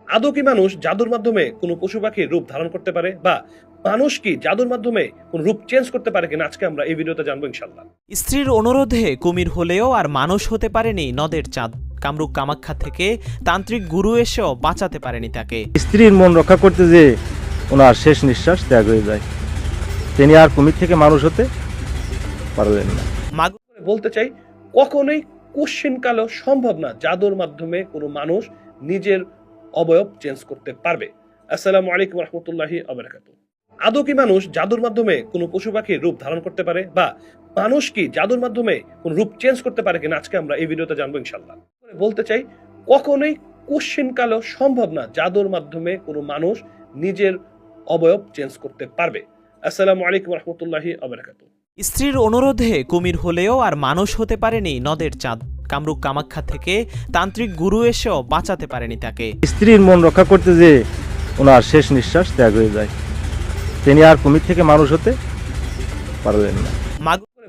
আদৌ কি মানুষ জাদুর মাধ্যমে কোনো পশু পাখির রূপ ধারণ করতে পারে বা মানুষ কি জাদুর মাধ্যমে কোন রূপ চেঞ্জ করতে পারে কিনা আজকে আমরা এই ভিডিওতে জানব ইনশাল্লাহ স্ত্রীর অনুরোধে কুমির হলেও আর মানুষ হতে পারেনি নদের চাঁদ। কামরূপ কামাখ্যা থেকে তান্ত্রিক গুরু এসেও বাঁচাতে পারেনি তাকে। স্ত্রীর মন রক্ষা করতে যে ওনার শেষ নিঃশ্বাস ত্যাগ হয়ে যায়। তিনি আর কুমির থেকে মানুষ হতে পারলেন না। বলতে চাই কখনোই কোশ্চিন কালো সম্ভব না জাদুর মাধ্যমে কোনো মানুষ নিজের অবয়ব চেঞ্জ করতে পারবে। আসসালামু আলাইকুম রহমতুল্লাহি আবরাকাতু আদৌ কি মানুষ জাদুর মাধ্যমে কোনো পশু পাখির রূপ ধারণ করতে পারে? বা মানুষ কি জাদুর মাধ্যমে কোন রূপ চেঞ্জ করতে পারে কিনা? আজকে আমরা এই ভিডিওতে জানব ইনশাল্লাহ বলতে চাই, কখনোই কোশ্চিন কালো সম্ভব না জাদুর মাধ্যমে কোনো মানুষ নিজের অবয়ব চেঞ্জ করতে পারবে। আসসালামু আলাইকুম রহমতুল্লাহি আবরাকাতু স্ত্রীর অনুরোধে কুমির হলেও আর মানুষ হতে পারেনি নদের চাঁদ। কামরূপ কামাখ্যা থেকে তান্ত্রিক গুরু এসেও বাঁচাতে পারেনি তাকে। স্ত্রীর মন রক্ষা করতে যে ওনার শেষ নিঃশ্বাস ত্যাগ হয়ে যায়। তিনি আর কুমির থেকে মানুষ হতে পারলেন না।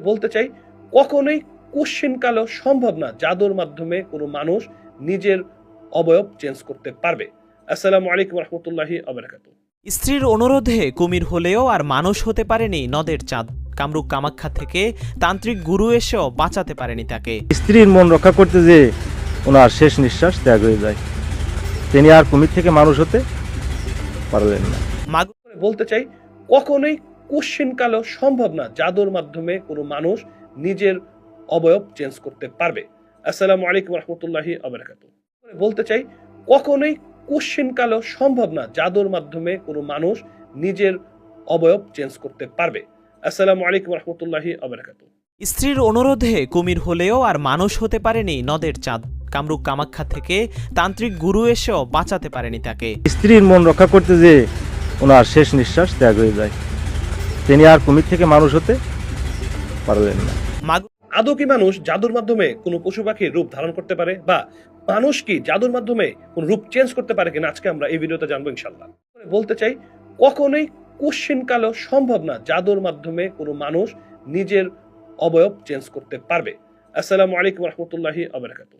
বলতে চাই কখনোই কোশ্চিন কালো সম্ভব না জাদুর মাধ্যমে কোনো মানুষ নিজের অবয়ব চেঞ্জ করতে পারবে। আসসালামু আলাইকুম রহমতুল্লাহি আবরাকাতু স্ত্রীর অনুরোধে কুমির হলেও আর মানুষ হতে পারেনি নদের চাঁদ। কামরূপ কামাখ্যা থেকে তান্ত্রিক গুরু এসেও বাঁচাতে পারেনি তাকে। স্ত্রীর মন রক্ষা করতে যে ওনার শেষ নিঃশ্বাস ত্যাগ হয়ে যায় তিনি আর কুমির থেকে মানুষ হতে পারলেন না। মাগ বলতে চাই কখনোই কোশ্চিন কালো সম্ভব না জাদুর মাধ্যমে কোনো মানুষ নিজের অবয়ব চেঞ্জ করতে পারবে। আসসালামু আলাইকুম রহমতুল্লাহি আবরাকাতু বলতে চাই কখনোই কোশ্চিন কালো সম্ভব না জাদুর মাধ্যমে কোনো মানুষ নিজের অবয়ব চেঞ্জ করতে পারবে। আসসালামু আলাইকুম রহমতুল্লাহি আবরাকাতু স্ত্রীর অনুরোধে কুমির হলেও আর মানুষ হতে পারেনি নদের চাঁদ। কামরূপ কামাখ্যা থেকে তান্ত্রিক গুরু এসেও বাঁচাতে পারেনি তাকে। স্ত্রীর মন রক্ষা করতে যে ওনার শেষ নিঃশ্বাস ত্যাগ হয়ে যায়। তিনি আর কুমির থেকে মানুষ হতে পারলেন না। আদৌ কি মানুষ জাদুর মাধ্যমে কোনো পশু পাখির রূপ ধারণ করতে পারে? বা মানুষ কি জাদুর মাধ্যমে কোন রূপ চেঞ্জ করতে পারে কিনা? আজকে আমরা এই ভিডিওতে জানব ইনশাল্লাহ বলতে চাই কখনোই কোশ্চিন কালেও সম্ভব না জাদুর মাধ্যমে কোনো মানুষ নিজের অবয়ব চেঞ্জ করতে পারবে। আসসালামু আলাইকুম রহমতুল্লাহি আবরাকাতু